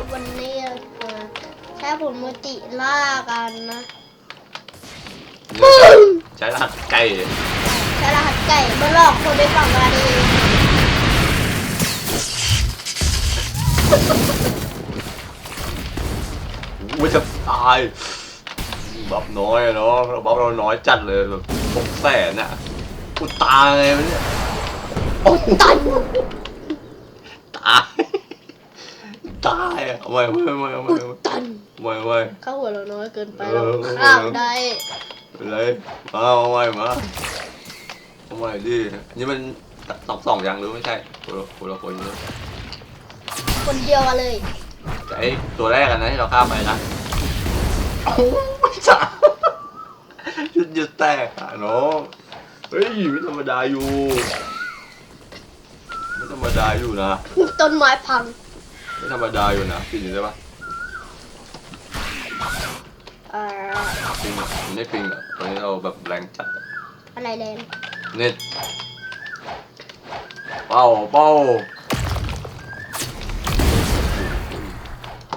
ครับวันนี้เราจะใช้ผลโมจิล่ากันนะใช้รหัสไก่ใช้รหัสไก่มาหลอกคนไปฝั่งกันเองอุ้ยจะตายบับน้อยอะเนาะบับเราน้อยจัดเลยแบบหกแสนอะกูตายไงวะเนี่ยโอ้ตันตาย ตายอะเอาไว้เอาไว้เอาไว้เอาไว้อุดตันเอาไว้เอาไว้เข้าหัวเราน้อยเกินไปเอเราอข้ามได้เอาเลยมาเอาไว้มาเอาไว้ดินี่มันสองสองอย่างหรือไม่ใช่คนละคนละคนเลยคนเดียวกันเลยแต่ไอตัวแรกอะนะที่เราข้ามไปนะโอ้ยจ้าชุดยึดแตกอะน้องเฮ้ยไม่ธรรมดาอยู่ไม่ธรรมดาอยู่นะต้นไม้พัง ไม่ธรรมดาอยู่นะปิงอยู่ได้ปะเอ่อปิงอะมันไม่ปิงอะตอนนี้เราแบบแรงจัดอะอะไรแลนเน็ตเป้าเป้า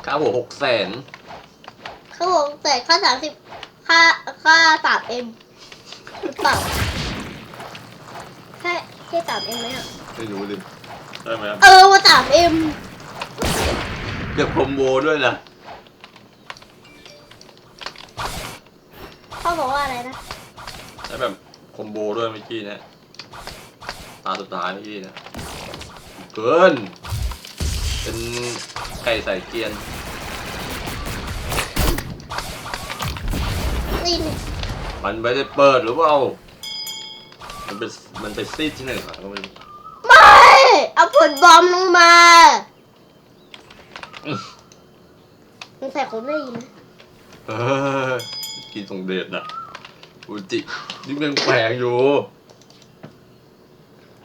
ค่าหัวหกแสนเขาบอกแต่ค่าสามสิบค่าค่าสามเอ็มหรือเปล่าแค่แค่สามเอ็มไหมอะไม่รู้ดิได้ไหมครับเออว่าสามเอ็ม เก็บคอมโบด้วยนะเขาบอกว่าอะไรนะ ใช้แบบคอมโบด้วยเมื่อกี้เนะตาสุดท้ายเมื่อกี้นะเกิน เป็นไก่ใส่เกียนนี่นี่มันไม่ได้เปิดหรือเปล่ามันเป็นมันเป็นซีดที่ไหนครับก็ไม่รู้ไม่ เอาผลบอมลงมา อื้อ มึง ใส่คนไม่ดีนะเออกินส่งเดชนะอุจินี่ยังแปลงอยู่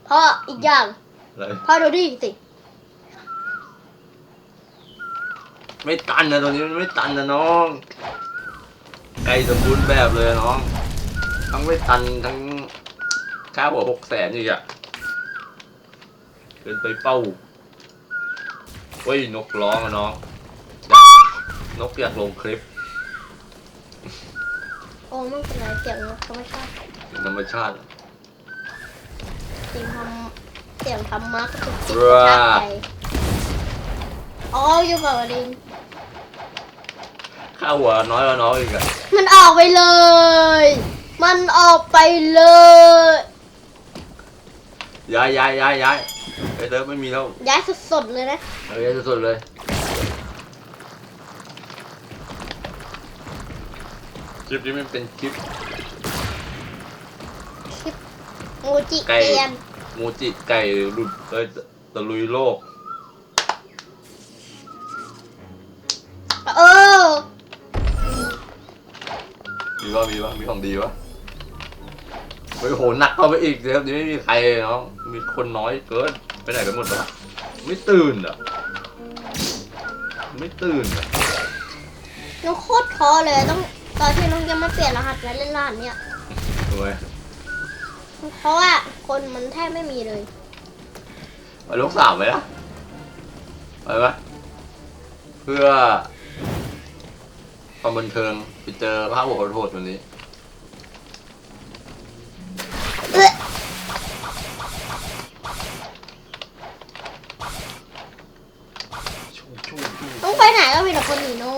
เพราะอีกอย่างอะไรพ่อดูดิสิไม่ตันนะตัวนี้มันไม่ตันนะน้องไก่สมบูรณ์แบบเลยน้อง ทั้งไม่ตันทั้งค่าหัวหกแสนอีกอะเกินไปเป้าเฮ้ยนกร้องอะน้องอยาก นกอยากลงคลิปโอ้ไม่เป็นไรเสียงธรรมชาติเป็นธรรมชาติเสียงทำเสียงธรรมะก็ถูกจิตว้าชาติใจอ๋ออยู่กับอลินค่าหัวน้อยกว่าน้องอีกอะมันออกไปเลย มันออกไปเลยย้ายย้ายย้ายย้ายไอ้เติร์ไม่มีแล้วย้ายสดๆเลยนะเออย้ายสุดๆเลย คลิปนี้มันเป็นคลิปโมจิไก่เกียนมูจิไก่หลุดเอ้ยตะลุยโลก เออมีว่ามีว่ามีของดีวะไปโหหนักเข้าไปอีกเดี๋ยวนี้ไม่มีใครเลยเนาะมีคนน้อยเกินไปไหนกันหมดวะไม่ตื่นอะไม่ตื่นอะน้องโคตรท้อเลยต้อง ตอนที่น้องยังไม่เปลี่ยนรหัสแล้วเล่นรหัสเนี่ยทำไมเพราะว่าคนมันแทบไม่มีเลยไปลูกสามไหมล่ะไปปะเพื่อความบันเทิงไปเจอภาพหัวโหดๆวันนี้เอ๊ะชูชูชูต้องไปไหนก็มีแต่คนหนีน้องอะน้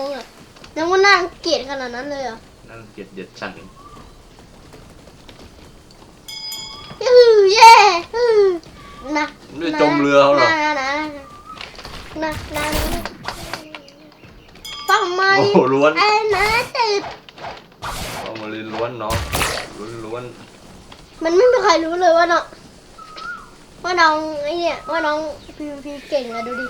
องว่าน่าเกลียดขนาดนั้นเลยเหรอนั่งเกลียดเดียดฉันอื้อเย่อื้อนะไม่ได้จมเรือเขาเหรอนะนะนะนะนะฟังไหมโอ้โหล้วนไอ้นะติดเอามาเรียนล้วนเนาะล้วนล้วนมันไม่มีใครรู้เลยว่าน้องว่าน้องไอ้เนี่ยว่าน้องพีพีเก่งอะดูดิ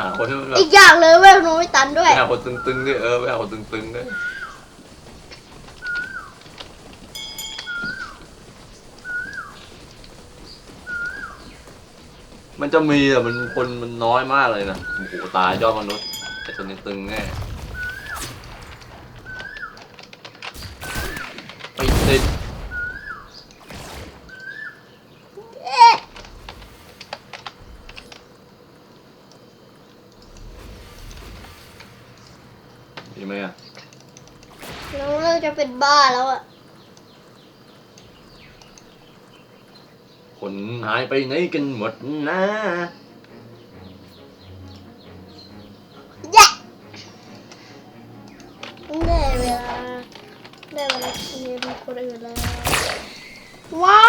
หาคนที่มันแบบอีกอย่างเลยเวลน้อยตันด้วย ไปหาคนตึงๆด้วยเออไปหาคนตึงๆด้วยมันจะมีอะมันคนมันน้อยมากเลยนะโอ้โหตายยอดมนุษย์แต่ตัวนี้ตึงแน่ไปติด เอ๊ะ ยังไงอะน้องเลิกจะเป็นบ้าแล้วอะคนหายไปไหนกันหมดนะแย่ได้เวลาได้เวลาเรียนคนอื่นแล้วว้า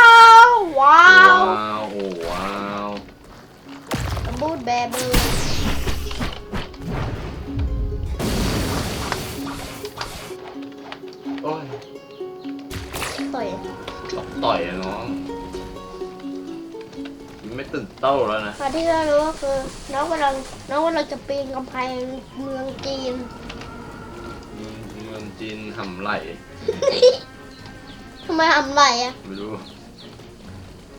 วว้าวว้าวโอ้ว้าวบูดแบบเลยโต่อยชอบต่อยอะน้องไม่ตื่นเต้าแล้วนะคราวที่เรารู้ก็คือน้องกำลังน้องกำลังจะปีนกำแพงเมืองจีน เมืองจีนหำไหลทำไมทำไรอะไม่รู้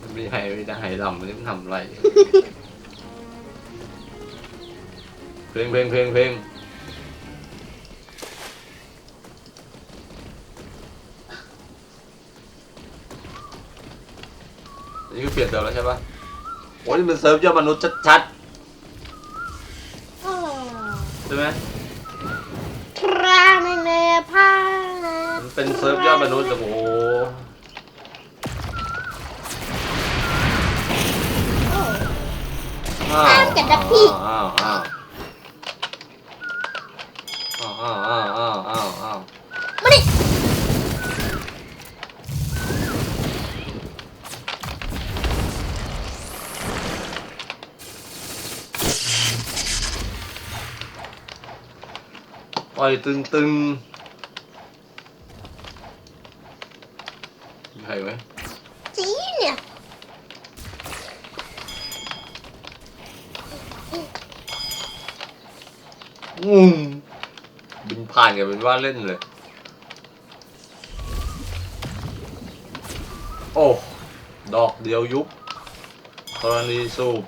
มันมีไฮไม่ได้ไฮดำมันนี่มันทำไรเพลงเพลงเพลงเพลง นี่คือเปลี่ยนเซิร์ฟแล้วใช่ปะโอ้ยนี่มันเซิร์ฟยอดมนุษย์ชัดอ้าวๆใช่ไหมครางในแนผ้ามันเป็นเซิร์ฟยอดมนุษย์แต่โอ้โหโอ้อ้าวอ้าวกระดับพี่อ้าวอ้าว ปล่อยตึงตึงมีใครไหมจีเนี่ยอืมบินผ่านกันเป็นว่าเล่นเลย โอ้ ดอกเดียวยุบกรณีสูบ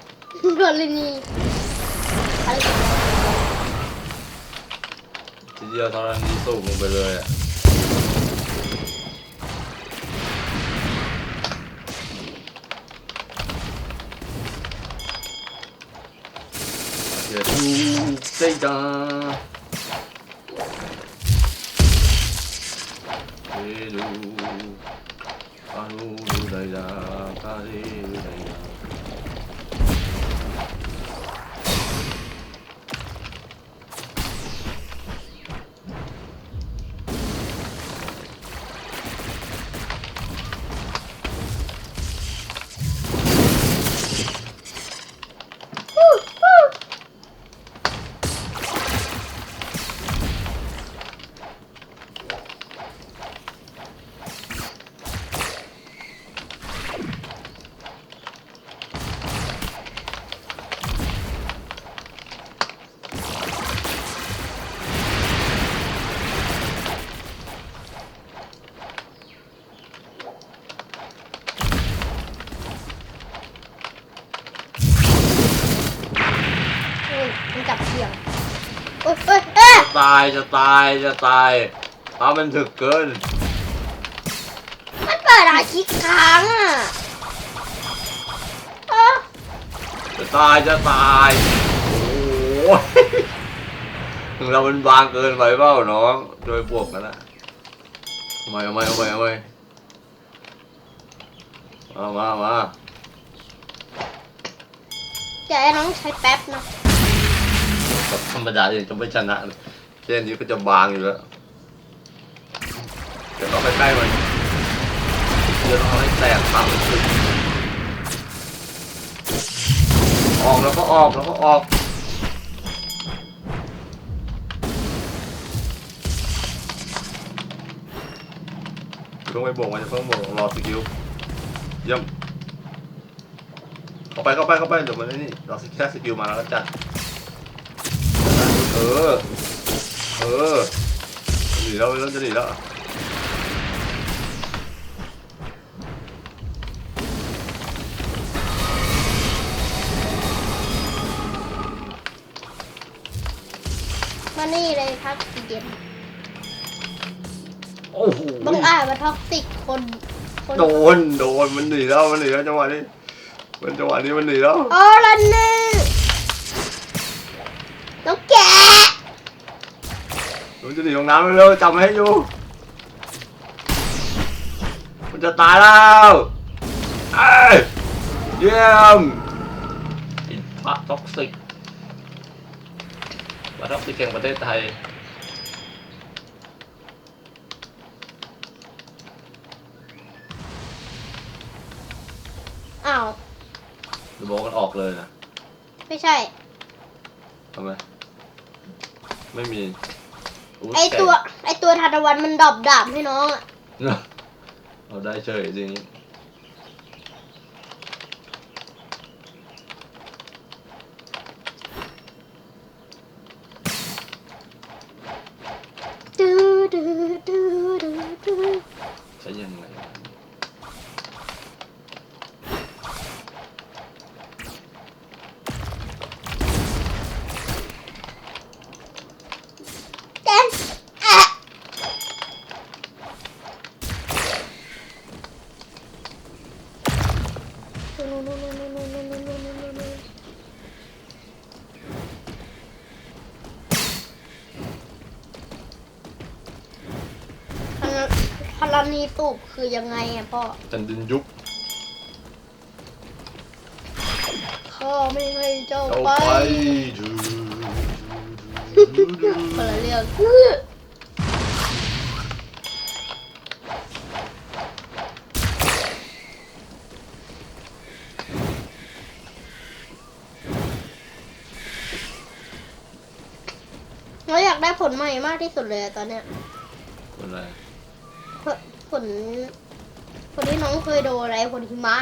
กรณีอะไรกันที เดียวกรณีสูบลงไปเลยอะอย่าดูใจดาเฮดูอาาย จะตาย จะตายเอามันถึกเกิน มันเปิดอาชีพค้างอะเอ้าจะตาย จะตาย โอ้ยถึงเรามันบางเกินไปเปล่าน้อง โดยบวกกันนะเอามาเอามาเอามาเอามาเอามามาอย่าให้น้องใช้แป๊บนะแบบธรรมดาอย่างจะไม่ชนะเลย เช่นนี้ก็จะบางอยู่แล้วเดี๋ยวเราไปใกล้มันเดี๋ยวเราให้แตกต่ำขึ้นออกแล้วก็ออกแล้วก็ออกเพิ่งไปบวกมันจะเพิ่งบวกรอสกิลเยี่ยมเข้าไปเข้าไปเข้าไปเดี๋ยวมันไอ้นี่รอสแค่สกิลมาแล้วก็จัดเออ เออจะหนีแล้วไม่ต้องจะหนีแล้วมานี่เลยทักซิเย็นโอ้โหบังอาจมาท็อกซิกคนคนโดนโดนมันหนีแล้วมันหนีแล้วจังหวะนี้มันจังหวะนี้มันหนีแล้วโอ้ลันนี่น้ องแกะมันจะหนีลงน้ำเร็วๆจับมาให้อยู่มันจะตายแล้วเอ้ยเยี่ยมไอินพระท็อกซิกพระท็อกซิกแห่งประเทศไทยอ้าวดูบอกกันออกเลยนะ ไม่ใช่ทำไมไม่มีย ไอตัว ไอตัวทานตะวันมันดรอบดาบให้น้องอะเนอะเอาได้เฉยจริงดูดูดูดูดูใช้ยังไง พลันีตูบคือยังไงอะพ่อจันดินยุบพ่อไม่ให้เจ้าเอาไปไปคนละเรื่องเราอยากได้ผลใหม่มากที่สุดเลยอะตอนเนี้ย คนอะไร ผลผลที่น้องเคยโดนอะไรผลหิมะ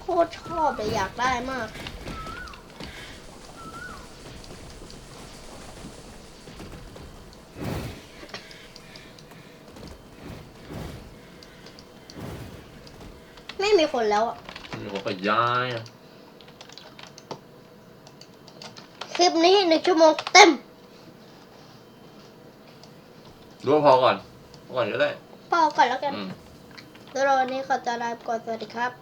โคตรชอบเลยอยากได้มากไม่มีคนแล้วอะมีคนไปย้ายอะ ค ลิปนี้หนึ่งชั่วโมงเต็มรู้ว่าพอก่อนพอก่อนก็ได้พอก่อนแล้วกันอืม แล้ววันนี้ขอจะลาไปก่อนสวัสดีครับ